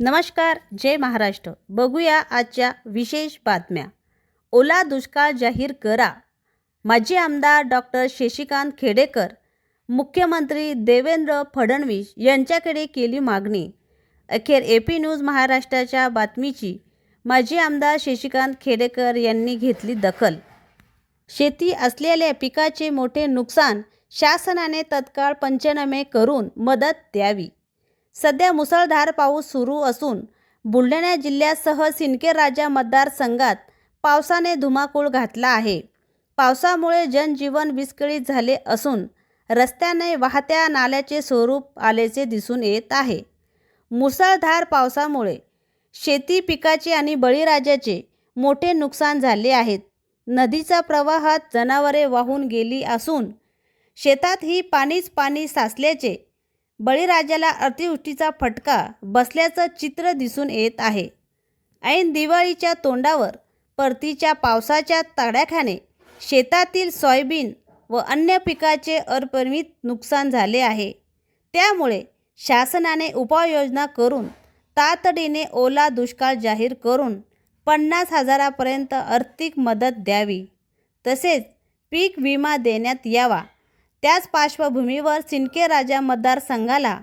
नमस्कार जय महाराष्ट्र. बघूया आजच्या विशेष बातम्या. ओला दुष्काळ जाहीर करा. माजी आमदार डॉक्टर शशिकांत खेडेकर मुख्यमंत्री देवेंद्र फडणवीस यांच्याकडे केली मागणी. अखेर ए पी न्यूज महाराष्ट्राच्या बातमीची माजी आमदार शशिकांत खेडेकर यांनी घेतली दखल. शेती असलेल्या पिकाचे मोठे नुकसान शासनाने तत्काळ पंचनामे करून मदत द्यावी. सध्या मुसळधार पाऊस सुरू असून बुलढाणा जिल्ह्यासह सिंदखेड राजा मतदारसंघात पावसाने धुमाकूळ घातला आहे. पावसामुळे जनजीवन विस्कळीत झाले असून रस्त्याने वाहत्या नाल्याचे स्वरूप आल्याचे दिसून येत आहे. मुसळधार पावसामुळे शेती पिकाचे आणि बळीराजाचे मोठे नुकसान झाले आहेत. नदीचा प्रवाहात जनावरे वाहून गेली असून शेतातही पाणीच पाणी साचल्याचे बळीराजाला अतिवृष्टीचा फटका बसल्याचं चित्र दिसून येत आहे. ऐन दिवाळीच्या तोंडावर परतीच्या पावसाच्या तडाख्याने शेतातील सोयाबीन व अन्य पिकाचे अपरिमित नुकसान झाले आहे. त्यामुळे शासनाने उपाययोजना करून तातडीने ओला दुष्काळ जाहीर करून पन्नास हजारापर्यंत आर्थिक मदत द्यावी. तसेच पीक विमा देण्यात यावा. त्याच पार्श्वभूमीवर सिंदखेड राजा मतदारसंघाला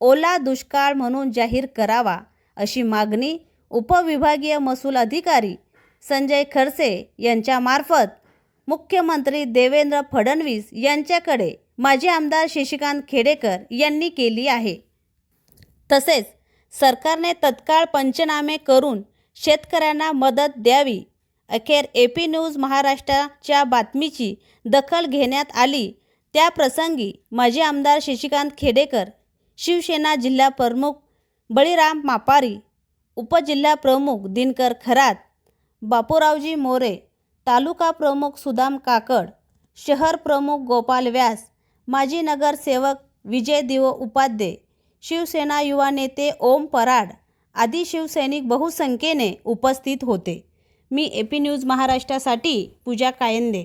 ओला दुष्काळ म्हणून जाहीर करावा अशी मागणी उपविभागीय महसूल अधिकारी संजय खडसे यांच्यामार्फत मुख्यमंत्री देवेंद्र फडणवीस यांच्याकडे माजी आमदार शशिकांत खेडेकर यांनी केली आहे. तसेच सरकारने तत्काळ पंचनामे करून शेतकऱ्यांना मदत द्यावी. अखेर ए पी न्यूज महाराष्ट्राच्या बातमीची दखल घेण्यात आली त्या प्रसंगी माजी आमदार शशिकांत खेडेकर शिवसेना जिल्हा प्रमुख बळीराम मापारी उपजिल्हा प्रमुख दिनकर खरात बापूरावजी मोरे तालुका प्रमुख सुदाम काकड शहर प्रमुख गोपाल व्यास माजी नगरसेवक विजय दिव उपाध्ये शिवसेना युवा नेते ओम पराड आदी शिवसैनिक बहुसंख्येने उपस्थित होते. मी ए पी न्यूज महाराष्ट्रासाठी पूजा कायंदे.